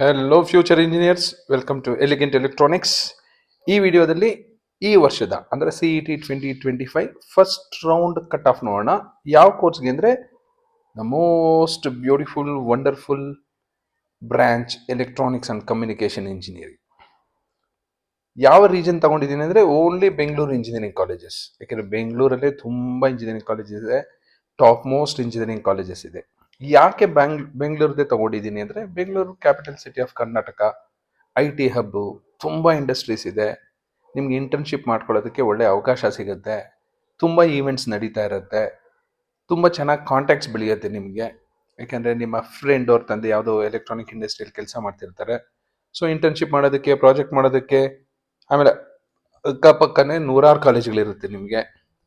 Hello future engineers welcome to Elegant Electronics ಈ ವಿಡಿಯೋದಲ್ಲಿ ಈ ವರ್ಷದ, ಅಂದರೆ C E T twenty twenty five first round cut off ನೋಡೋಣ. ಯಾವ ಕೋರ್ಸ್ಗೆ ಅಂದರೆ the most beautiful wonderful branch electronics and communication engineering ಯಾವ ರೀಜನ್ ತಗೊಂಡಿದ್ದೀನಿ ಅಂದರೆ ಓನ್ಲಿ ಬೆಂಗಳೂರು ಇಂಜಿನಿಯರಿಂಗ್ ಕಾಲೇಜಸ್ ಯಾಕೆಂದರೆ ಬೆಂಗಳೂರಲ್ಲೇ ತುಂಬ ಇಂಜಿನಿಯರಿಂಗ್ ಕಾಲೇಜಸ್ ಇದೆ. ಟಾಪ್ ಮೋಸ್ಟ್ ಇಂಜಿನಿಯರಿಂಗ್ ಕಾಲೇಜಸ್ ಇದೆ. ಯಾಕೆ ಬ್ಯಾಂಗ್, ಬೆಂಗಳೂರದೇ ತಗೊಂಡಿದ್ದೀನಿ ಅಂದರೆ Bengaluru capital city of Karnataka, I T hub ತುಂಬ ಇಂಡಸ್ಟ್ರೀಸ್ ಇದೆ. ನಿಮ್ಗೆ ಇಂಟರ್ನ್ಶಿಪ್ ಮಾಡ್ಕೊಳ್ಳೋದಕ್ಕೆ ಒಳ್ಳೆ ಅವಕಾಶ ಸಿಗುತ್ತೆ. ತುಂಬ ಈವೆಂಟ್ಸ್ ನಡೀತಾ ಇರುತ್ತೆ. ತುಂಬ ಚೆನ್ನಾಗಿ ಕಾಂಟ್ಯಾಕ್ಟ್ಸ್ ಬೆಳೆಯುತ್ತೆ ನಿಮಗೆ. ಯಾಕೆಂದರೆ ನಿಮ್ಮ ಫ್ರೆಂಡ್ ಅವ್ರ ತಂದೆ ಯಾವುದೋ ಎಲೆಕ್ಟ್ರಾನಿಕ್ ಇಂಡಸ್ಟ್ರಿಯಲ್ಲಿ ಕೆಲಸ ಮಾಡ್ತಿರ್ತಾರೆ. ಸೊ ಇಂಟರ್ನ್ಶಿಪ್ ಮಾಡೋದಕ್ಕೆ ಪ್ರಾಜೆಕ್ಟ್ ಮಾಡೋದಕ್ಕೆ, ಆಮೇಲೆ ಅಕ್ಕಪಕ್ಕನೇ ನೂರಾರು ಕಾಲೇಜ್ಗಳಿರುತ್ತೆ ನಿಮಗೆ.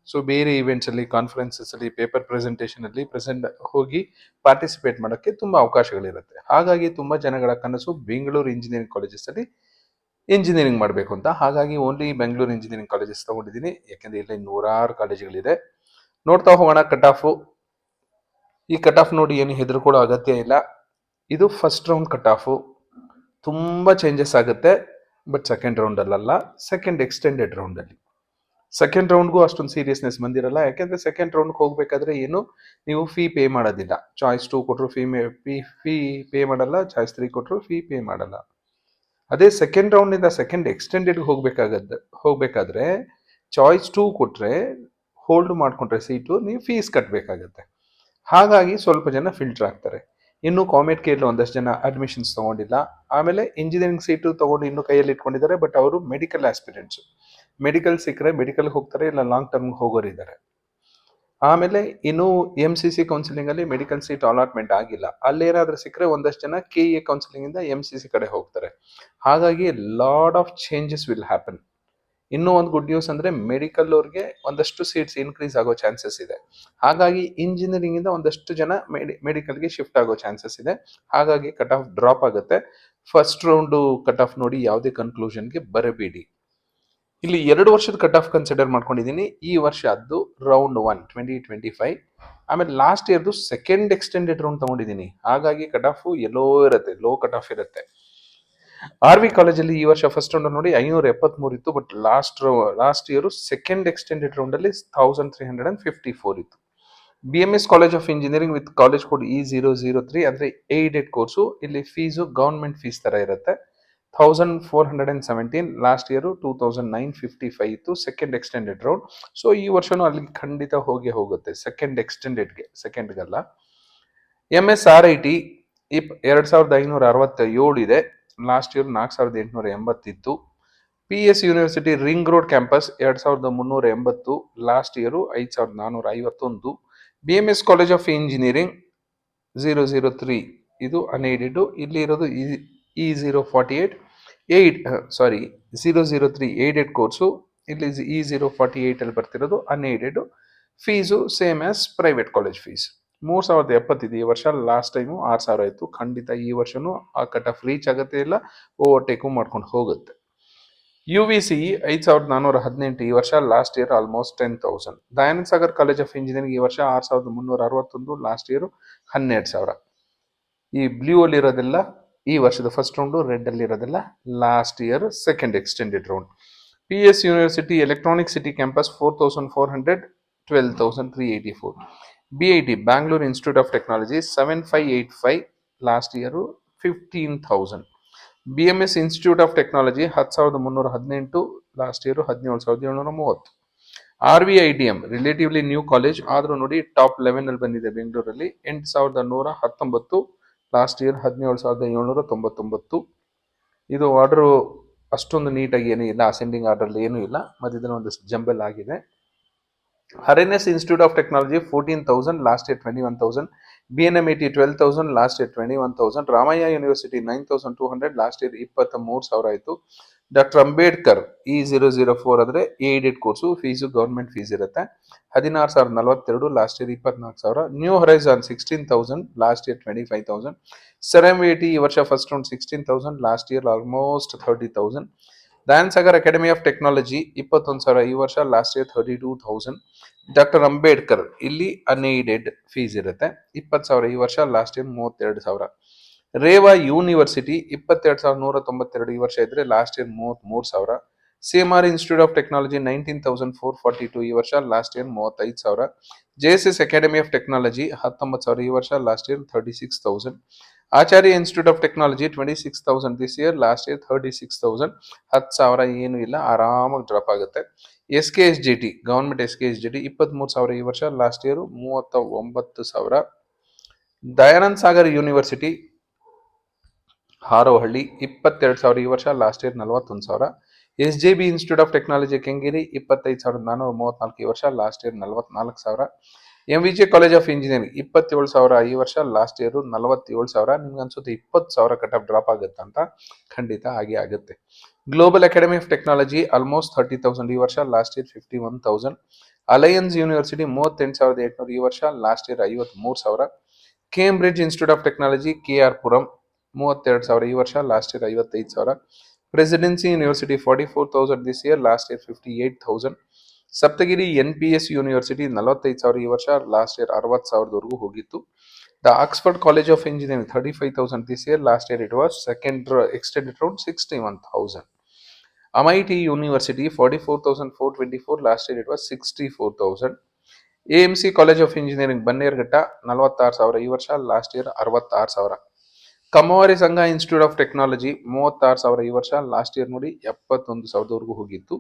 ಸೊ ಬೇರೆ ಈವೆಂಟ್ಸಲ್ಲಿ ಕಾನ್ಫರೆನ್ಸಸ್ಸಲ್ಲಿ ಪೇಪರ್ ಪ್ರೆಸೆಂಟೇಷನಲ್ಲಿ ಪ್ರೆಸೆಂಟ್ ಹೋಗಿ ಪಾರ್ಟಿಸಿಪೇಟ್ ಮಾಡೋಕ್ಕೆ ತುಂಬ ಅವಕಾಶಗಳಿರುತ್ತೆ. ಹಾಗಾಗಿ ತುಂಬ ಜನಗಳ ಕನಸು ಬೆಂಗಳೂರು ಇಂಜಿನಿಯರಿಂಗ್ ಕಾಲೇಜಸಲ್ಲಿ ಇಂಜಿನಿಯರಿಂಗ್ ಮಾಡಬೇಕು ಅಂತ. ಹಾಗಾಗಿ ಓನ್ಲಿ ಬೆಂಗಳೂರು ಇಂಜಿನಿಯರಿಂಗ್ ಕಾಲೇಜಸ್ ತಗೊಂಡಿದ್ದೀನಿ. ಯಾಕೆಂದರೆ ಇಲ್ಲಿ ನೂರಾರು ಕಾಲೇಜುಗಳಿದೆ. ನೋಡ್ತಾ ಹೋಗೋಣ ಕಟ್ ಆಫು ಈ ಕಟ್ ಆಫ್ ನೋಡಿ ಏನು ಹೆದರ್ಕೊಳ್ಳೋ ಅಗತ್ಯ ಇಲ್ಲ. ಇದು ಫಸ್ಟ್ ರೌಂಡ್ ಕಟ್ ಆಫು ತುಂಬ ಚೇಂಜಸ್ ಆಗುತ್ತೆ ಬಟ್ ಸೆಕೆಂಡ್ ರೌಂಡಲ್ಲ ಸೆಕೆಂಡ್ ಎಕ್ಸ್ಟೆಂಡೆಡ್ ರೌಂಡಲ್ಲಿ ಸೆಕೆಂಡ್ ರೌಂಡ್ಗೂ ಅಷ್ಟೊಂದು ಸೀರಿಯಸ್ನೆಸ್ ಬಂದಿರಲ್ಲ. ಯಾಕೆಂದ್ರೆ ಸೆಕೆಂಡ್ ರೌಂಡ್ಗೆ ಹೋಗ್ಬೇಕಾದ್ರೆ ಏನು? ನೀವು ಫೀ ಪೇ ಮಾಡೋದಿಲ್ಲ. ಚಾಯ್ಸ್ ಟೂ ಕೊಟ್ಟರು fee may fee fee pay ಮಾಡಲ್ಲ. ಚಾಯ್ಸ್ ತ್ರೀ ಕೊಟ್ಟರು ಫೀ ಪೇ ಮಾಡಲ್ಲ. ಅದೇ ಸೆಕೆಂಡ್ ರೌಂಡಿಂದ ಸೆಕೆಂಡ್ ಎಕ್ಸ್ಟೆಂಡೆಡ್ಗೆ ಹೋಗ್ಬೇಕಾಗದ್ದು ಹೋಗ್ಬೇಕಾದ್ರೆ ಚಾಯ್ಸ್ ಟೂ ಕೊಟ್ಟರೆ ಹೋಲ್ಡ್ ಮಾಡಿಕೊಂಡ್ರೆ ಸೀಟು ನೀವು ಫೀಸ್ ಕಟ್ಟಬೇಕಾಗತ್ತೆ ಹಾಗಾಗಿ ಸ್ವಲ್ಪ ಜನ ಫಿಲ್ಟರ್ ಆಗ್ತಾರೆ. ಇನ್ನು ಕಾಮೆಂಟ್ ಕೇರ್ಲಿ ಒಂದಷ್ಟು ಜನ ಅಡ್ಮಿಷನ್ಸ್ ತಗೊಂಡಿಲ್ಲ. ಆಮೇಲೆ ಇಂಜಿನಿಯರಿಂಗ್ ಸೀಟು ತೊಗೊಂಡು ಇನ್ನೂ ಕೈಯಲ್ಲಿ ಇಟ್ಕೊಂಡಿದ್ದಾರೆ ಬಟ್ ಅವರು ಮೆಡಿಕಲ್ ಆಸ್ಪಿರೆಂಟ್ಸ್ ಮೆಡಿಕಲ್ ಸಿಕ್ಕರೆ ಮೆಡಿಕಲ್ ಹೋಗ್ತಾರೆ, ಇಲ್ಲ ಲಾಂಗ್ ಟರ್ಮ್ ಹೋಗೋರಿದ್ದಾರೆ ಆಮೇಲೆ ಇನ್ನು ಎಂ ಸಿ ಸಿ ಕೌನ್ಸಿಲಿಂಗಲ್ಲಿ ಮೆಡಿಕಲ್ ಸೀಟ್ ಅಲಾಟ್ಮೆಂಟ್ ಆಗಿಲ್ಲ. ಅಲ್ಲೇನಾದರೂ ಸಿಕ್ಕರೆ ಒಂದಷ್ಟು ಜನ ಕೆ ಎ ಕೌನ್ಸಿಲಿಂಗಿಂದ ಇಂದ ಎಂ ಸಿ ಸಿ ಕಡೆ ಹೋಗ್ತಾರೆ. ಹಾಗಾಗಿ lot of changes will happen ಇನ್ನೂ ಒಂದು ಗುಡ್ ನ್ಯೂಸ್ ಅಂದ್ರೆ ಮೆಡಿಕಲ್ ಅವ್ರಿಗೆ ಒಂದಷ್ಟು ಸೀಟ್ಸ್ ಇನ್ಕ್ರೀಸ್ ಆಗೋ ಚಾನ್ಸಸ್ ಇದೆ. ಹಾಗಾಗಿ ಇಂಜಿನಿಯರಿಂಗ್ ಇಂದ ಒಂದಷ್ಟು ಜನ ಮೆಡಿಕಲ್ಗೆ ಶಿಫ್ಟ್ ಆಗೋ ಚಾನ್ಸಸ್ ಇದೆ. ಹಾಗಾಗಿ ಕಟ್ ಆಫ್ ಡ್ರಾಪ್ ಆಗುತ್ತೆ. ಫಸ್ಟ್ ರೌಂಡು ಕಟ್ ಆಫ್ ನೋಡಿ ಯಾವುದೇ ಕನ್ಕ್ಲೂಷನ್ಗೆ ಬರಬೇಡಿ. ಇಲ್ಲಿ ಎರಡು ವರ್ಷದ ಕಟ್ ಆಫ್ ಕನ್ಸಿಡರ್ ಮಾಡ್ಕೊಂಡಿದ್ದೀನಿ ಈ ವರ್ಷ ಅದು round one twenty twenty five ಆಮೇಲೆ ಲಾಸ್ಟ್ ಇಯರ್ದು ಸೆಕೆಂಡ್ ಎಕ್ಸ್ಟೆಂಡೆಡ್ ರೌಂಡ್ ತಗೊಂಡಿದ್ದೀನಿ ಹಾಗಾಗಿ ಕಟ್ ಆಫ್ ಎಲ್ಲೋ ಇರುತ್ತೆ ಲೋ ಕಟ್ ಆಫ್ ಇರುತ್ತೆ. ಆರ್ ವಿ ಕಾಲೇಜಲ್ಲಿ ಈ ವರ್ಷ ಫಸ್ಟ್ ರೌಂಡ್ ನೋಡಿ ಐನೂರ ಎಪ್ಪತ್ಮೂರು ಇತ್ತು but last last year second extended ರೌಂಡಲ್ಲಿ thousand three hundred and fifty four ಇತ್ತು. B M S College of Engineering with college code E zero zero three ಅಂದರೆ ಏಡೆಡ್ ಕೋರ್ಸು ಇಲ್ಲಿ ಫೀಸು ಗೌರ್ಮೆಂಟ್ ಫೀಸ್ ಥರ ಇರುತ್ತೆ. Thousand four hundred and seventeen last year two thousand nine fifty five ಇತ್ತು second extended round so ಈ ವರ್ಷವೂ ಅಲ್ಲಿ ಖಂಡಿತ ಹೋಗಿ ಹೋಗುತ್ತೆ ಸೆಕೆಂಡ್ ಎಕ್ಸ್ಟೆಂಡೆಡ್ಗೆ ಸೆಕೆಂಡ್ಗಲ್ಲ M S R I T ಇಪ್, ಎರಡು ಸಾವಿರದ ಐನೂರ ಅರವತ್ತ ಏಳು ಇದೆ ಲಾಸ್ಟ್ ಇಯರ್ ನಾಲ್ಕು ಸಾವಿರದ ಎಂಟುನೂರ ಎಂಬತ್ತಿತ್ತು. P S University Ring Road Campus ಎರಡು ಸಾವಿರದ ಮುನ್ನೂರ ಎಂಬತ್ತು ಲಾಸ್ಟ್ ಇಯರು ಐದು ಸಾವಿರದ ನಾನ್ನೂರ ಐವತ್ತೊಂದು. B M S College of Engineering zero zero three ಇದು ಅನ್ಏಡೆಡ್ ಇಲ್ಲಿ ಇರೋದು E zero forty eight eight sorry zero zero three aided course ಇಲ್ಲಿ ಇ ಝೀರೋ ಫಾರ್ಟಿ ಏಯ್ಟಲ್ಲಿ ಬರ್ತಿರೋದು unaided fees same as private college fees ಮೂರು ಸಾವಿರದ ಎಪ್ಪತ್ತಿದೆ ಈ ವರ್ಷ last time ಆರು ಸಾವಿರ ಇತ್ತು ಖಂಡಿತ ಈ ವರ್ಷವೂ ಆ ಕಟ್ ಆಫ್ ರೀಚ್ ಆಗುತ್ತೆ ಇಲ್ಲ ಓವರ್ಟೇಕು ಮಾಡ್ಕೊಂಡು ಹೋಗುತ್ತೆ. ಯು ವಿ ಸಿ ಐದು ಸಾವಿರದ ನಾನ್ನೂರ ಹದಿನೆಂಟು ಈ ವರ್ಷ last year almost ten thousand Dayananda Sagar College of Engineering ಈ ವರ್ಷ ಆರು ಸಾವಿರದ ಮುನ್ನೂರ ಅರವತ್ತೊಂದು ಲಾಸ್ಟ್ ಇಯರು ಹನ್ನೆರಡು ಸಾವಿರ. ಈ ಬ್ಲೂ ಅಲ್ಲಿ ಇರೋದೆಲ್ಲ ಈ ವರ್ಷದ ಫಸ್ಟ್ ರೌಂಡು ರೆಡ್ ಅಲ್ಲಿ ಇರೋದಿಲ್ಲ last year second extended round P S University Electronic City Campus four thousand four hundred twelve thousand three eighty four B I T Bangalore Institute of Technology seven five eight five last year fifteen thousand B M S Institute of Technology ಹತ್ತು ಸಾವಿರದ ಮುನ್ನೂರ ಹದಿನೆಂಟು last year ಹದಿನೇಳು ಸಾವಿರದ ಏಳ್ನೂರ ಮೂವತ್ತು. R V I T M relatively new college ಆದರೂ ನೋಡಿ ಟಾಪ್ ಲೆವೆನ್ ಅಲ್ಲಿ ಬಂದಿದೆ ಬೆಂಗಳೂರಲ್ಲಿ ಎಂಟು ಸಾವಿರದ ನೂರ ಹತ್ತೊಂಬತ್ತು. ಲಾಸ್ಟ್ ಇಯರ್ ಹದಿನೇಳು ಸಾವಿರದ ಏಳ್ನೂರ ತೊಂಬತ್ತೊಂಬತ್ತು. ಇದು ಆರ್ಡ್ರು ಅಷ್ಟೊಂದು ನೀಟಾಗಿ ಏನೂ ಇಲ್ಲ ಅಸೆಂಡಿಂಗ್ ಆರ್ಡ್ರಲ್ಲಿ ಏನೂ ಇಲ್ಲ ಮತ್ತಿದರ ಒಂದು ಜಂಬಲ್ ಆಗಿದೆ. Harness Institute of Technology fourteen thousand last year twenty one thousand B N M I T twelve thousand last year twenty one thousand Ramaiah University nine thousand two hundred last year ಇಪ್ಪತ್ತ ಮೂರು ಸಾವಿರ ಆಯಿತು. Doctor Ambedkar E zero zero four ಅಂದರೆ aided course fees government fees ಇರುತ್ತೆ. ಹದಿನಾರು ಸಾವಿರದ ನಲವತ್ತೆರಡು last year ಇಪ್ಪತ್ನಾಲ್ಕು ಸಾವಿರ. New Horizon sixteen thousand last year twenty five thousand ಸೆರೆಮ್ eighty ಈ ವರ್ಷ first round sixteen thousand last year almost thirty thousand Dayan Sagar Academy of Technology ಇಪ್ಪತ್ತೊಂದು ಸಾವಿರ, ಈ ವರ್ಷ last year thirty two thousand doctor Ambedkar, ಇಲ್ಲಿ unaided fees ಇರುತ್ತೆ. ಇಪ್ಪತ್ತು ಸಾವಿರ, ಈ ವರ್ಷ ಲಾಸ್ಟ್ ಇಯರ್ ಮೂವತ್ತೆರಡು ಸಾವಿರ. ರೇವಾ ಯೂನಿವರ್ಸಿಟಿ ಇಪ್ಪತ್ತೆರಡು ಸಾವಿರದ ನೂರ ತೊಂಬತ್ತೆರಡು ಈ ವರ್ಷ ಇದ್ರೆ ಲಾಸ್ಟ್ ಇಯರ್ ಮೂವತ್ಮೂರು ಸಾವಿರ. C M R Institute of Technology nineteen thousand four forty two ಈ ವರ್ಷ ಲಾಸ್ಟ್ ಇಯರ್ ಮೂವತ್ತೈದು ಸಾವಿರ. J S S Academy of Technology ಹತ್ತೊಂಬತ್ತು ಸಾವಿರ ಈ ವರ್ಷ last year thirty six thousand Acharya Institute of Technology twenty six thousand this year last year thirty six thousand ಹತ್ತು ಸಾವಿರ ಏನು ಇಲ್ಲ, ಆರಾಮಾಗಿ ಡ್ರಾಪ್ ಆಗುತ್ತೆ. S K S G T government S K S G T ಇಪ್ಪತ್ತ್ಮೂರು ಸಾವಿರ ಈ ವರ್ಷ ಲಾಸ್ಟ್ ಇಯರ್ ಮೂವತ್ತ ಒಂಬತ್ತು ಸಾವಿರ. ದಯಾನಂದ್ ಸಾಗರ್ ಯೂನಿವರ್ಸಿಟಿ ಹಾರೋಹಳ್ಳಿ ಇಪ್ಪತ್ತೆರಡು ಸಾವಿರ ಈ ವರ್ಷ ಲಾಸ್ಟ್ ಇಯರ್ ನಲವತ್ತೊಂದು ಸಾವಿರ. S J B Institute of Technology Kengeri, ಇಪ್ಪತ್ತೈದು ಸಾವಿರದ ನಾನ್ನೂರ ಮೂವತ್ನಾಲ್ಕು ಈ ವರ್ಷ ಲಾಸ್ಟ್ ಇಯರ್ ನಲವತ್ನಾಲ್ಕು ಸಾವಿರ. M V J College of Engineering ಇಪ್ಪತ್ತೇಳು ಸಾವಿರ ಈ ವರ್ಷ ಲಾಸ್ಟ್ ಇಯರ್ ನಲವತ್ತೇಳು ಸಾವಿರ. ನಿಮ್ಗೆ ಅನ್ಸುತ್ತೆ ಇಪ್ಪತ್ತು ಸಾವಿರ ಕಟ್ ಆಫ್ ಡ್ರಾಪ್ ಆಗುತ್ತೆ ಅಂತ? ಖಂಡಿತ ಹಾಗೆ ಆಗುತ್ತೆ. Global Academy of Technology almost thirty thousand ಈ ವರ್ಷ last year fifty one thousand Alliance University ಮೂವತ್ತೆಂಟು ಸಾವಿರದ ಎಂಟುನೂರು ಈ ವರ್ಷ ಲಾಸ್ಟ್ ಇಯರ್ ಐವತ್ಮೂರು ಸಾವಿರ. Cambridge Institute of Technology K R Puram ಮೂವತ್ತೆರಡು ಸಾವಿರ, ಈ ವರ್ಷ ಲಾಸ್ಟ್ ಇಯರ್ ಐವತ್ತೈದು ಸಾವಿರ. Presidency University forty four thousand this year last year fifty eight thousand Saptagiri N P S University ನಲವತ್ತೈದು ಸಾವಿರ, ಈ ವರ್ಷ ಲಾಸ್ಟ್ ಇಯರ್ ಅರವತ್ತು ಸಾವಿರದವರೆಗೂ ಹೋಗಿತ್ತು. The Oxford College of Engineering thirty five thousand this year last year it was second extended round sixty one thousand Amity University forty four thousand four twenty four last year it was sixty four thousand A M C College of Engineering Bannerghatta ನಲವತ್ತಾರು ಸಾವಿರ, ಈ ವರ್ಷ last year ಅರವತ್ತಾರು ಸಾವಿರ. ಕಮ್ಮವಾರಿ ಸಂಘ institute of technology ಮೂವತ್ತಾರು ಸಾವಿರ ಈ ವರ್ಷ ಲಾಸ್ಟ್ ಇಯರ್ ನೋಡಿ ಎಪ್ಪತ್ತೊಂದು ಸಾವಿರದವರೆಗೂ ಹೋಗಿತ್ತು.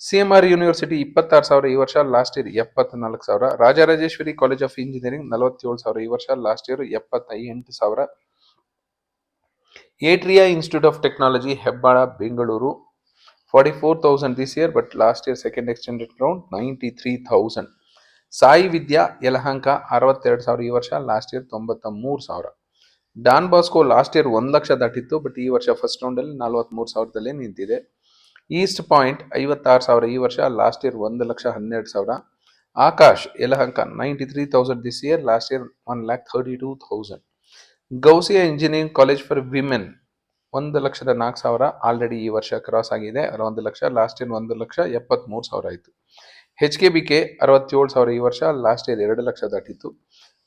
ಸಿ ಎಂ ಆರ್ ಯೂನಿವರ್ಸಿಟಿ ಇಪ್ಪತ್ತಾರು ಸಾವಿರ ಈ ವರ್ಷ ಲಾಸ್ಟ್ ಇಯರ್ ಎಪ್ಪತ್ನಾಲ್ಕು ಸಾವಿರ. ರಾಜರಾಜೇಶ್ವರಿ ಕಾಲೇಜ್ ಆಫ್ ಇಂಜಿನಿಯರಿಂಗ್ ನಲವತ್ತೇಳು ಸಾವಿರ ಈ ವರ್ಷ ಲಾಸ್ಟ್ ಇಯರ್ ಎಪ್ಪತ್ತ ಎಂಟು ಸಾವಿರ. Atria Institute of Technology Hebbal, Bengaluru forty four thousand this year but last year second extended round ninety three thousand Sai Vidya, Yelahanka, ಅರವತ್ತೆರಡು ಸಾವಿರ ಈ ವರ್ಷ ಲಾಸ್ಟ್ ಇಯರ್ ತೊಂಬತ್ತ ಮೂರು ಸಾವಿರ. ಡಾನ್ ಬಾಸ್ಕೋ ಲಾಸ್ಟ್ ಇಯರ್ ಒಂದು ಲಕ್ಷ ದಾಟಿತ್ತು, ಬಟ್ ಈ ವರ್ಷ ಫಸ್ಟ್ ರೌಂಡಲ್ಲಿ ನಲವತ್ತ್ಮೂರು ಸಾವಿರದಲ್ಲೇ ನಿಂತಿದೆ. ಈಸ್ಟ್ ಪಾಯಿಂಟ್ ಐವತ್ತಾರು ಸಾವಿರ ಈ ವರ್ಷ, ಲಾಸ್ಟ್ ಇಯರ್ ಒಂದು ಲಕ್ಷ ಹನ್ನೆರಡು ಸಾವಿರ. Akash Yelahanka ninety three thousand this year last year one lakh thirty two thousand Ghousia Engineering College for Women, ಒಂದು ಲಕ್ಷದ ನಾಲ್ಕು ಸಾವಿರ ಆಲ್ರೆಡಿ ಈ ವರ್ಷ ಕ್ರಾಸ್ ಆಗಿದೆ. ಒಂದು ಲಕ್ಷ, ಲಾಸ್ಟ್ ಇಯರ್ ಒಂದು ಲಕ್ಷ ಎಪ್ಪತ್ತ್ಮೂರು ಸಾವಿರ ಆಯಿತು. ಹೆಚ್ ಕೆ ಬಿ ಕೆ ಅರವತ್ತೇಳು ಸಾವಿರ ಈ ವರ್ಷ, ಲಾಸ್ಟ್ ಇಯರ್ ಎರಡು lakh ದಾಟಿತ್ತು.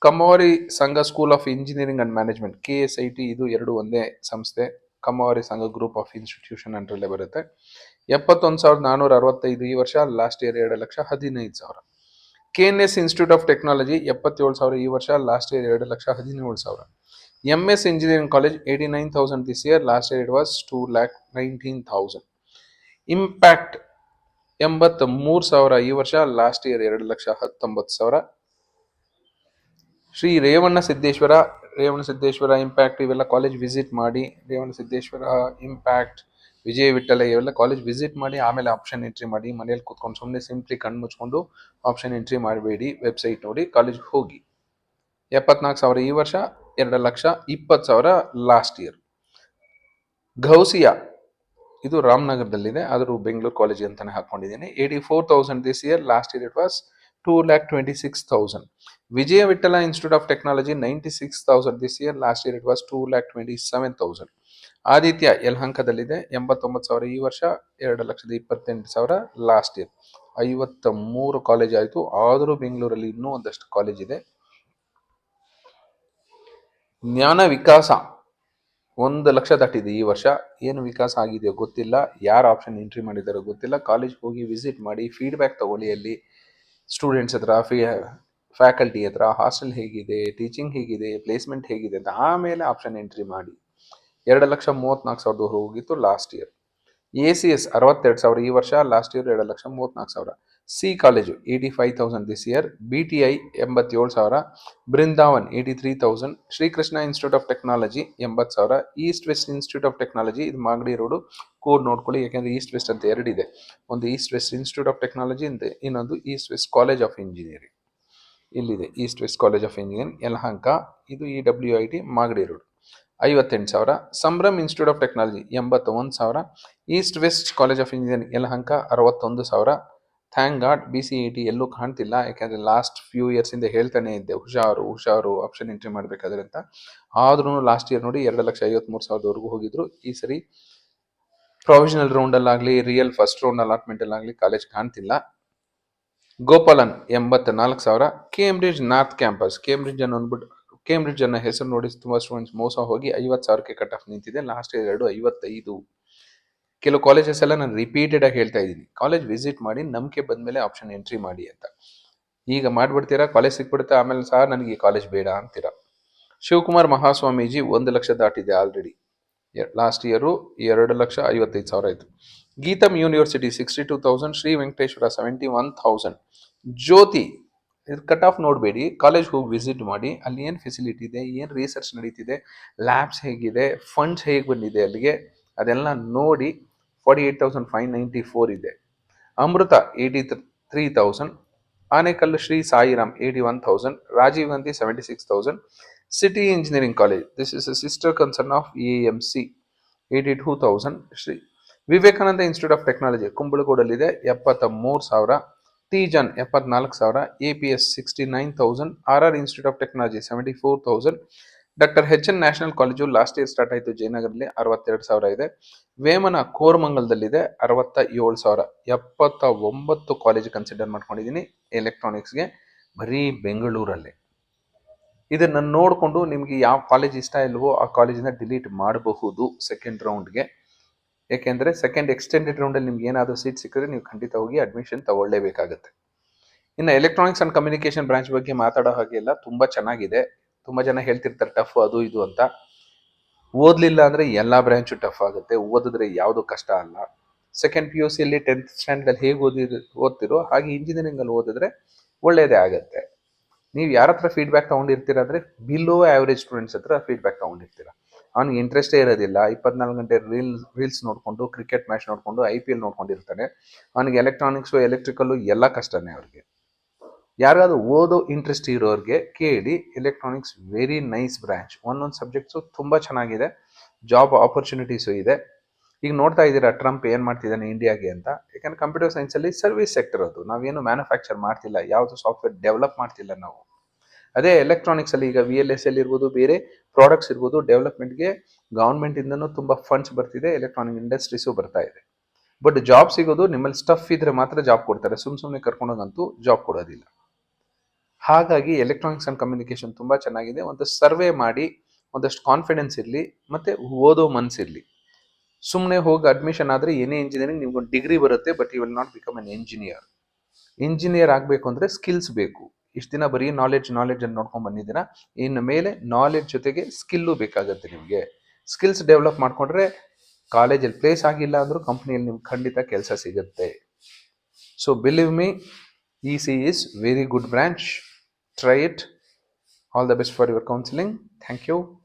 Kammavari Sangha School of Engineering and Management K S I T ಇದು ಎರಡು ಒಂದೇ ಸಂಸ್ಥೆ. ಕಮ್ಮವಾರಿ ಸಂಘ ಗ್ರೂಪ್ ಆಫ್ ಇನ್ಸ್ಟಿಟ್ಯೂಷನ್ ಅಂಡ್ರಲ್ಲೇ ಬರುತ್ತೆ. ಎಪ್ಪತ್ತೊಂದು ಸಾವಿರದ ನಾನ್ನೂರ ಅರವತ್ತೈದು ಈ ವರ್ಷ ಲಾಸ್ಟ್ ಇಯರ್ ಎರಡು ಲಕ್ಷ ಹದಿನೈದು ಸಾವಿರ. K N S Institute of Technology ಎಪ್ಪತ್ತೇಳು ಸಾವಿರ ಈ ವರ್ಷ ಲಾಸ್ಟ್ ಇಯರ್ ಎರಡು ಲಕ್ಷ ಹದಿನೇಳು ಸಾವಿರ. M S engineering college eighty nine thousand this year last year it was two lakh nineteen thousand impact ಎಂಬತ್ತ ಮೂರು ಸಾವಿರ ಈ ವರ್ಷ ಲಾಸ್ಟ್ ಇಯರ್ ಎರಡು ಲಕ್ಷ ಹತ್ತೊಂಬತ್ತು ಸಾವಿರ. ಶ್ರೀ ರೇವಣ್ಣ ಸಿದ್ದೇಶ್ವರ ರೇವಣ ಸಿದ್ದೇಶ್ವರ ಇಂಪ್ಯಾಕ್ಟ್ ಇವೆಲ್ಲ ಕಾಲೇಜ್ ವಿಸಿಟ್ ಮಾಡಿ ರೇವಣ ಸಿದ್ದೇಶ್ವರ ಇಂಪ್ಯಾಕ್ಟ್ ವಿಜಯ ವಿಠಲ ಇವೆಲ್ಲ ಕಾಲೇಜ್ ವಿಸಿಟ್ ಮಾಡಿ, ಆಮೇಲೆ ಆಪ್ಷನ್ ಎಂಟ್ರಿ ಮಾಡಿ, ಮನೆಯಲ್ಲಿ ಕೂತ್ಕೊಂಡು ಸುಮ್ಮನೆ ಸಿಂಪ್ಲಿ ಕಣ್ಣು ಮುಚ್ಕೊಂಡು ಆಪ್ಷನ್ ಎಂಟ್ರಿ ಮಾಡಬೇಡಿ ವೆಬ್ಸೈಟ್ ನೋಡಿ ಕಾಲೇಜ್ಗೆ ಹೋಗಿ. ಎಪ್ಪತ್ನಾಲ್ಕು ಸಾವಿರ ಈ ವರ್ಷ, ಎರಡು ಲಕ್ಷ ಇಪ್ಪತ್ತು ಸಾವಿರ ಲಾಸ್ಟ್ ಇಯರ್ ಘೌಸಿಯಾ, ಇದು ರಾಮನಗರದಲ್ಲಿದೆ, ಆದರೂ ಬೆಂಗಳೂರು ಕಾಲೇಜ್ ಅಂತಾನೆ ಹಾಕೊಂಡಿದ್ದೀನಿ. Eighty four thousand this year last year it was two lakh twenty six thousand Vijaya Vittala institute of technology ninety six thousand this year last year it was two lakh twenty seven thousand Aditya ಯಲಹಂಕದಲ್ಲಿದೆ ಎಂಬತ್ತೊಂಬತ್ತು ಸಾವಿರ. ಈ ವರ್ಷ ಎರಡು ಲಕ್ಷದ ಇಪ್ಪತ್ತೆಂಟು ಸಾವಿರ last year ಐವತ್ತ ಮೂರು ಕಾಲೇಜ್ ಆಯಿತು. ಆದರೂ ಬೆಂಗಳೂರಲ್ಲಿ ಇನ್ನೂ ಒಂದಷ್ಟು ಕಾಲೇಜ್ ಇದೆ. ಜ್ಞಾನ ವಿಕಾಸ, ಒಂದು ಲಕ್ಷ ದಾಟಿದೆ ಈ ವರ್ಷ. ಏನು ವಿಕಾಸ ಆಗಿದೆಯೋ ಗೊತ್ತಿಲ್ಲ. ಯಾರು ಆಪ್ಷನ್ ಎಂಟ್ರಿ ಮಾಡಿದಾರೋ ಗೊತ್ತಿಲ್ಲ. ಕಾಲೇಜ್ಗೆ ಹೋಗಿ ವಿಸಿಟ್ ಮಾಡಿ ಫೀಡ್ಬ್ಯಾಕ್ ತಗೊಳ್ಳಿ ಅಲ್ಲಿ. ಸ್ಟೂಡೆಂಟ್ಸ್ ಹತ್ರ ಫಿ ಫ್ಯಾಕಲ್ಟಿ ಹತ್ರ ಹಾಸ್ಟೆಲ್ ಹೇಗಿದೆ ಟೀಚಿಂಗ್ ಹೇಗಿದೆ ಪ್ಲೇಸ್ಮೆಂಟ್ ಹೇಗಿದೆ ಅಂತ ಆಮೇಲೆ ಆಪ್ಷನ್ ಎಂಟ್ರಿ ಮಾಡಿ. ಎರಡು ಲಕ್ಷ ಮೂವತ್ತ್ನಾಲ್ಕು ಸಾವಿರದ ಹೋಗಿತ್ತು last year A C S ಅರವತ್ತೆರಡು ಸಾವಿರ ಈ ವರ್ಷ ಲಾಸ್ಟ್ ಇಯರ್ ಎರಡು ಲಕ್ಷ ಮೂವತ್ತ್ನಾಲ್ಕು ಸಾವಿರ. C college eighty five thousand this year B T I ಎಂಬತ್ತೇಳು ಸಾವಿರ, Brindavan eighty three thousand, Shrikrishna institute of technology ಎಂಬತ್ತು ಸಾವಿರ east west institute of technology ಇದು ಮಾಗಡಿ ರೋಡು, ಕೋಡ್ ನೋಡ್ಕೊಳ್ಳಿ, ಯಾಕೆಂದರೆ ಈಸ್ಟ್ ವೆಸ್ಟ್ ಅಂತ ಎರಡಿದೆ ಒಂದು east west institute of technology ಅಂತ ಇನ್ನೊಂದು east west college of engineering ಇಲ್ಲಿದೆ east west college of engineering Yelahanka, ಇದು E W I T Magadi road. ಐವತ್ತೆಂಟು ಸಾವಿರ, ಸಂಭ್ರಮ್ ಇನ್ಸ್ಟಿಟ್ಯೂಟ್ ಆಫ್ ಟೆಕ್ನಾಲಜಿ ಎಂಬತ್ತ ಒಂದು ಸಾವಿರ east west college of engineering Yelahanka, ಅರವತ್ತೊಂದು ಸಾವಿರ thank god B C E T ಎಲ್ಲೂ ಕಾಣ್ತಿಲ್ಲ. ಯಾಕೆಂದರೆ ಲಾಸ್ಟ್ ಫ್ಯೂ ಇಯರ್ಸಿಂದ ಹೇಳ್ತಾನೆ ಇದ್ದೆ, ಹುಷಾರು ಹುಷಾರು ಆಪ್ಷನ್ ಎಂಟ್ರಿ ಮಾಡಬೇಕಾದ್ರೆ ಅಂತ. ಆದ್ರೂ ಲಾಸ್ಟ್ ಇಯರ್ ನೋಡಿ ಎರಡು ಲಕ್ಷ ಐವತ್ಮೂರು ಸಾವಿರದವರೆಗೂ ಹೋಗಿದ್ರು. ಈ ಸರಿ ಪ್ರೊವಿಷನಲ್ ರೌಂಡಲ್ಲಾಗಲಿ ರಿಯಲ್ ಫಸ್ಟ್ ರೌಂಡ್ ಅಲಾಟ್ಮೆಂಟಲ್ಲಾಗಲಿ ಕಾಲೇಜ್ ಕಾಣ್ತಿಲ್ಲ. ಗೋಪಾಲನ್ ಎಂಬತ್ತ ನಾಲ್ಕು ಸಾವಿರ. ಕೇಂಬ್ರಿಡ್ಜ್ ನಾರ್ತ್ ಕ್ಯಾಂಪಸ್ ಕೇಂಬ್ರಿಡ್ಜ್ ಅನ್ನು ಅಂದ್ಬಿಟ್ಟು ಕೇಂಬ್ರಿಡ್ಜ್ ಅನ್ನ ಹೆಸರು ನೋಡಿ ತುಂಬ ಸ್ಟೂಡೆಂಟ್ಸ್ ಮೋಸ ಹೋಗಿ ಐವತ್ತು ಸಾವಿರಕ್ಕೆ ಕಟ್ ಆಫ್ ನಿಂತಿದೆ. ಲಾಸ್ಟ್ ಇಯರ್ ಎರಡು ಐವತ್ತೈದು. ಕೆಲವು ಕಾಲೇಜಸ್ ಎಲ್ಲ ನಾನು ರಿಪೀಟೆಡ್ ಆಗಿ ಹೇಳ್ತಾ ಇದ್ದೀನಿ. ಕಾಲೇಜ್ ವಿಸಿಟ್ ಮಾಡಿ ನಂಬಿಕೆ ಬಂದಮೇಲೆ ಆಪ್ಷನ್ ಎಂಟ್ರಿ ಮಾಡಿ ಅಂತ. ಈಗ ಮಾಡ್ಬಿಡ್ತೀರಾ? ಕಾಲೇಜ್ ಸಿಕ್ಬಿಡುತ್ತೆ? ಆಮೇಲೆ ಸಹ ನನಗೆ ಈ ಕಾಲೇಜ್ ಬೇಡ ಅಂತೀರಾ? ಶಿವಕುಮಾರ್ ಮಹಾಸ್ವಾಮೀಜಿ ಒಂದು ಲಕ್ಷ ದಾಟಿದೆ ಆಲ್ರೆಡಿ ಲಾಸ್ಟ್ ಇಯರು ಎರಡು ಲಕ್ಷ ಐವತ್ತೈದು ಸಾವಿರ ಆಯಿತು. Gitam university sixty two thousand Shri Venkateshwara seventy one thousand Jyothi, ಇದು ಕಟ್ ಆಫ್ ನೋಡಬೇಡಿ. ಕಾಲೇಜ್ ಹೋಗಿ ವಿಸಿಟ್ ಮಾಡಿ. ಅಲ್ಲಿ ಏನು ಫೆಸಿಲಿಟಿ ಇದೆ? ಏನು ರಿಸರ್ಚ್ ನಡೀತಿದೆ? ಲ್ಯಾಬ್ಸ್ ಹೇಗಿದೆ? ಫಂಡ್ಸ್ ಹೇಗೆ ಬಂದಿದೆ ಅಲ್ಲಿಗೆ? ಅದೆಲ್ಲ ನೋಡಿ forty eight thousand five ninety four ಇದೆ. Amrita eighty three thousand Anekal Shri Sairam eighty one thousand Rajiv Gandhi seventy six thousand city engineering college this is a sister concern of A M C eighty two thousand Shri Vivekananda institute of technology ಕುಂಬಳಗೂಡಲ್ಲಿದೆ ಎಪ್ಪತ್ತ ಮೂರು ಸಾವಿರ ಟಿಜನ್ ಎಪ್ಪತ್ನಾಲ್ಕು ಸಾವಿರ A P S sixty nine thousand R R institute of technology seventy four thousand doctor H N national college last year start ಆಯಿತು ಜಯನಗರಲ್ಲಿ ಅರವತ್ತೆರಡು ಸಾವಿರ ಇದೆ. ವೇಮನ ಕೋರ್ಮಂಗಲದಲ್ಲಿದೆ ಅರವತ್ತ ಏಳು ಸಾವಿರ. ಎಪ್ಪತ್ತ ಒಂಬತ್ತು ಕಾಲೇಜ್ ಕನ್ಸಿಡರ್ ಮಾಡ್ಕೊಂಡಿದ್ದೀನಿ ಎಲೆಕ್ಟ್ರಾನಿಕ್ಸ್ಗೆ ಬರೀ ಬೆಂಗಳೂರಲ್ಲಿ. ಇದನ್ನು ನೋಡಿಕೊಂಡು ನಿಮಗೆ ಯಾವ ಕಾಲೇಜ್ ಇಷ್ಟ ಇಲ್ವೋ ಆ ಕಾಲೇಜಿನ ಡಿಲೀಟ್ ಮಾಡಬಹುದು ಸೆಕೆಂಡ್ ರೌಂಡ್ಗೆ ಏಕೆಂದರೆ ಸೆಕೆಂಡ್ ಎಕ್ಸ್ಟೆಂಡೆಡ್ ರೌಂಡಲ್ಲಿ ನಿಮ್ಗೆ ಏನಾದರೂ ಸೀಟ್ ಸಿಕ್ಕಿದ್ರೆ ನೀವು ಖಂಡಿತ ಹೋಗಿ ಅಡ್ಮಿಷನ್ ತಗೊಳ್ಳೇಬೇಕಾಗುತ್ತೆ. ಇನ್ನು ಎಲೆಕ್ಟ್ರಾನಿಕ್ಸ್ ಆ್ಯಂಡ್ ಕಮ್ಯುನಿಕೇಷನ್ ಬ್ರಾಂಚ್ ಬಗ್ಗೆ ಮಾತಾಡೋ ಹಾಗೆ ಇಲ್ಲ, ತುಂಬಾ ಚೆನ್ನಾಗಿದೆ. ತುಂಬಾ ಜನ ಹೇಳ್ತಿರ್ತಾರೆ, ಟಫ್ ಅದು ಇದು ಅಂತ. ಓದಲಿಲ್ಲ ಅಂದ್ರೆ ಎಲ್ಲಾ ಬ್ರಾಂಚು ಟಫ್ ಆಗುತ್ತೆ. ಓದಿದ್ರೆ ಯಾವುದು ಕಷ್ಟ ಅಲ್ಲ. ಸೆಕೆಂಡ್ ಪಿ ಯು ಸಿಯಲ್ಲಿ ಟೆಂತ್ ಸ್ಟ್ಯಾಂಡರ್ಡ್ ಅಲ್ಲಿ ಹೇಗೆ ಓದಿ, ಓದ್ತಿರೋ ಹಾಗೆ ಇಂಜಿನಿಯರಿಂಗ್ ಅಲ್ಲಿ ಓದಿದ್ರೆ ಒಳ್ಳೆಯದೇ ಆಗುತ್ತೆ. ನೀವು ಯಾರ ಹತ್ರ ಫೀಡ್ಬ್ಯಾಕ್ ತಗೊಂಡಿರ್ತೀರ ಅಂದ್ರೆ ಬಿಲೋ ಆವರೇಜ್ ಸ್ಟೂಡೆಂಟ್ಸ್ ಹತ್ರ ಫೀಡ್ಬ್ಯಾಕ್ ತೊಗೊಂಡಿರ್ತೀರ. ಅವ್ನಿಗೆ ಇಂಟ್ರೆಸ್ಟೇ ಇರೋದಿಲ್ಲ. ಇಪ್ಪತ್ನಾಲ್ಕು ಗಂಟೆ ರೀಲ್ ರೀಲ್ಸ್ ನೋಡಿಕೊಂಡು ಕ್ರಿಕೆಟ್ ಮ್ಯಾಚ್ ನೋಡಿಕೊಂಡು ಐ ಪಿ ಎಲ್ ನೋಡ್ಕೊಂಡಿರ್ತಾನೆ. ಅವನಿಗೆ ಎಲೆಕ್ಟ್ರಾನಿಕ್ಸು ಎಲೆಕ್ಟ್ರಿಕಲ್ಲು ಎಲ್ಲ ಕಷ್ಟನೇ ಅವ್ರಿಗೆ. ಯಾರಿಗಾದ್ರು ಓದೋ ಇಂಟ್ರೆಸ್ಟ್ ಇರೋರಿಗೆ ಕೇಳಿ ಎಲೆಕ್ಟ್ರಾನಿಕ್ಸ್ ವೆರಿ ನೈಸ್ ಬ್ರ್ಯಾಂಚ್ ಒಂದೊಂದು ಸಬ್ಜೆಕ್ಟ್ಸು ತುಂಬ ಚೆನ್ನಾಗಿದೆ. ಜಾಬ್ ಆಪರ್ಚುನಿಟೀಸು ಇದೆ. ಈಗ ನೋಡ್ತಾ ಇದ್ದೀರಾ ಟ್ರಂಪ್ ಏನು ಮಾಡ್ತಿದ್ದಾನೆ ಇಂಡಿಯಾಗೆ ಅಂತ? ಯಾಕಂದ್ರೆ ಕಂಪ್ಯೂಟರ್ ಸೈನ್ಸಲ್ಲಿ ಸರ್ವಿಸ್ ಸೆಕ್ಟರ್ ಅದು. ನಾವೇನು ಮ್ಯಾನುಫ್ಯಾಕ್ಚರ್ ಮಾಡ್ತಿಲ್ಲ, ಯಾವುದು ಸಾಫ್ಟ್ವೇರ್ ಡೆವಲಪ್ ಮಾಡ್ತಿಲ್ಲ ನಾವು. ಅದೇ ಎಲೆಕ್ಟ್ರಾನಿಕ್ಸಲ್ಲಿ ಈಗ ವಿ ಎಲ್ ಎಸ್ ಎಲ್ ಇರ್ಬೋದು, ಬೇರೆ ಪ್ರಾಡಕ್ಟ್ಸ್ ಇರ್ಬೋದು ಡೆವಲಪ್ಮೆಂಟ್ಗೆ ಗೌರ್ಮೆಂಟ್ ತುಂಬ ತುಂಬಾ ಫಂಡ್ಸ್ ಬರ್ತಿದೆ ಎಲೆಕ್ಟ್ರಾನಿಕ್ ಇಂಡಸ್ಟ್ರೀಸು ಬರ್ತಾ ಇದೆ. ಬಟ್ ಜಾಬ್ ಸಿಗೋದು ನಿಮ್ಮಲ್ಲಿ ಸ್ಟಫ್ ಇದ್ರೆ ಮಾತ್ರ ಜಾಬ್ ಕೊಡ್ತಾರೆ. ಸುಮ್ ಸುಮ್ಮನೆ ಕರ್ಕೊಂಡೋಗಂತೂ ಜಾಬ್ ಕೊಡೋದಿಲ್ಲ. ಹಾಗಾಗಿ ಎಲೆಕ್ಟ್ರಾನಿಕ್ಸ್ ಅಂಡ್ ಕಮ್ಯುನಿಕೇಶನ್ ತುಂಬಾ ಚೆನ್ನಾಗಿದೆ. ಒಂದು ಸರ್ವೆ ಮಾಡಿ, ಒಂದಷ್ಟು ಕಾನ್ಫಿಡೆನ್ಸ್ ಇರಲಿ, ಮತ್ತೆ ಓದೋ ಇರಲಿ ಸುಮ್ಮನೆ ಹೋಗಿ ಅಡ್ಮಿಷನ್ ಆದ್ರೆ ಏನೇ ಇಂಜಿನಿಯರಿಂಗ್ ನಿಮ್ಗೊಂದು ಡಿಗ್ರಿ ಬರುತ್ತೆ but you will not become an engineer engineer ಆಗಬೇಕು ಅಂದ್ರೆ ಸ್ಕಿಲ್ಸ್ ಬೇಕು. ಇಷ್ಟು ದಿನ ಬರೀ ನಾಲೆಡ್ಜ್ ನಾಲೆಡ್ಜ್ ಅನ್ನು ನೋಡ್ಕೊಂಡು ಬಂದಿದ್ದೀರಾ? ಇನ್ನು ಮೇಲೆ ನಾಲೆಡ್ಜ್ ಜೊತೆಗೆ ಸ್ಕಿಲ್ಲು ಬೇಕಾಗುತ್ತೆ ನಿಮಗೆ. ಸ್ಕಿಲ್ಸ್ ಡೆವಲಪ್ ಮಾಡಿಕೊಂಡ್ರೆ ಕಾಲೇಜಲ್ಲಿ ಪ್ಲೇಸ್ ಆಗಿಲ್ಲ ಅಂದ್ರೂ ಕಂಪ್ನಿಯಲ್ಲಿ ನಿಮ್ಗೆ ಖಂಡಿತ ಕೆಲಸ ಸಿಗುತ್ತೆ. So believe me E C is very good branch try it all the best for your counseling. Thank you.